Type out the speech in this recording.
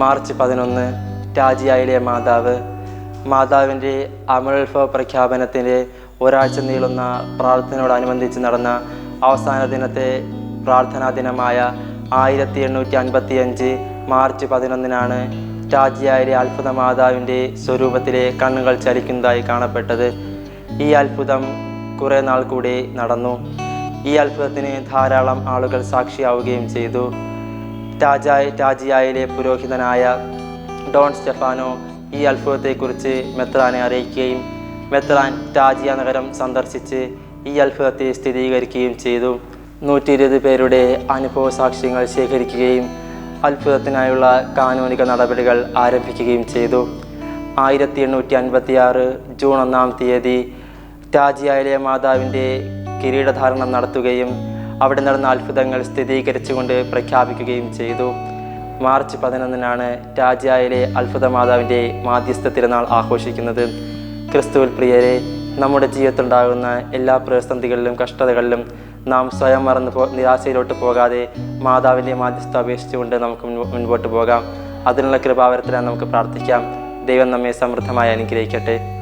March പതിനൊന്ന് രാജിയായിലെ മാതാവ്. മാതാവിന്റെ അമലോത്ഭവ പ്രഖ്യാപനത്തിന്റെ ഒരാഴ്ച നീളുന്ന പ്രാർത്ഥനയോടനുബന്ധിച്ച് നടന്ന അവസാന ദിനത്തെ പ്രാർത്ഥനാ ദിനമായ ആയിരത്തി എണ്ണൂറ്റി അൻപത്തി അഞ്ച് മാർച്ച് പതിനൊന്നിനാണ് രാജിയായിലെ അത്ഭുത മാതാവിന്റെ സ്വരൂപത്തിലെ കണ്ണുകൾ ചലിക്കുന്നതായി കാണപ്പെട്ടത്. ഈ അത്ഭുതം കുറേ നാൾ കൂടി നടന്നു. ഈ അത്ഭുതത്തിന് ധാരാളം ആളുകൾ സാക്ഷിയാവുകയും ചെയ്തു. രാജായ് രാജിയായിലെ പുരോഹിതനായ ഡോൺ സ്റ്റെഫാനോ ഈ അത്ഭുതത്തെക്കുറിച്ച് മെത്രാനെ അറിയിക്കുകയും മെത്രാൻ രാജിയ നഗരം സന്ദർശിച്ച് ഈ അത്ഭുതത്തെ സ്ഥിരീകരിക്കുകയും ചെയ്തു. നൂറ്റി ഇരുപത് പേരുടെ അനുഭവ സാക്ഷ്യങ്ങൾ ശേഖരിക്കുകയും അത്ഭുതത്തിനായുള്ള കാനൂനിക നടപടികൾ ആരംഭിക്കുകയും ചെയ്തു. ആയിരത്തി എണ്ണൂറ്റി അൻപത്തി ആറ് ജൂൺ ഒന്നാം തീയതി രാജിയായിലെ മാതാവിന്റെ കിരീടധാരണം നടത്തുകയും അവിടെ നടന്ന അത്ഭുതങ്ങൾ സ്ഥിരീകരിച്ചുകൊണ്ട് പ്രഖ്യാപിക്കുകയും ചെയ്തു. മാർച്ച് പതിനൊന്നിനാണ് രാജ്യായിലെ അത്ഭുത മാതാവിന്റെ മാധ്യസ്ഥ തിരുനാൾ ആഘോഷിക്കുന്നത്. ക്രിസ്തുവിൽ പ്രിയരെ നമ്മുടെ ജീവിതത്തിലുണ്ടാകുന്ന എല്ലാ പ്രതിസന്ധികളിലും കഷ്ടതകളിലും നാം സ്വയം മറന്ന് പോ നിരാശയിലോട്ട് പോകാതെ മാതാവിന്റെ മാധ്യസ്ഥ അപേക്ഷിച്ചുകൊണ്ട് നമുക്ക് മുൻപോ- മുൻപോട്ട് പോകാം. അതിനുള്ള കൃപാവരത്തിലാണ് നമുക്ക് പ്രാർത്ഥിക്കാം. ദൈവം നമ്മെ സമൃദ്ധമായി അനുഗ്രഹിക്കട്ടെ.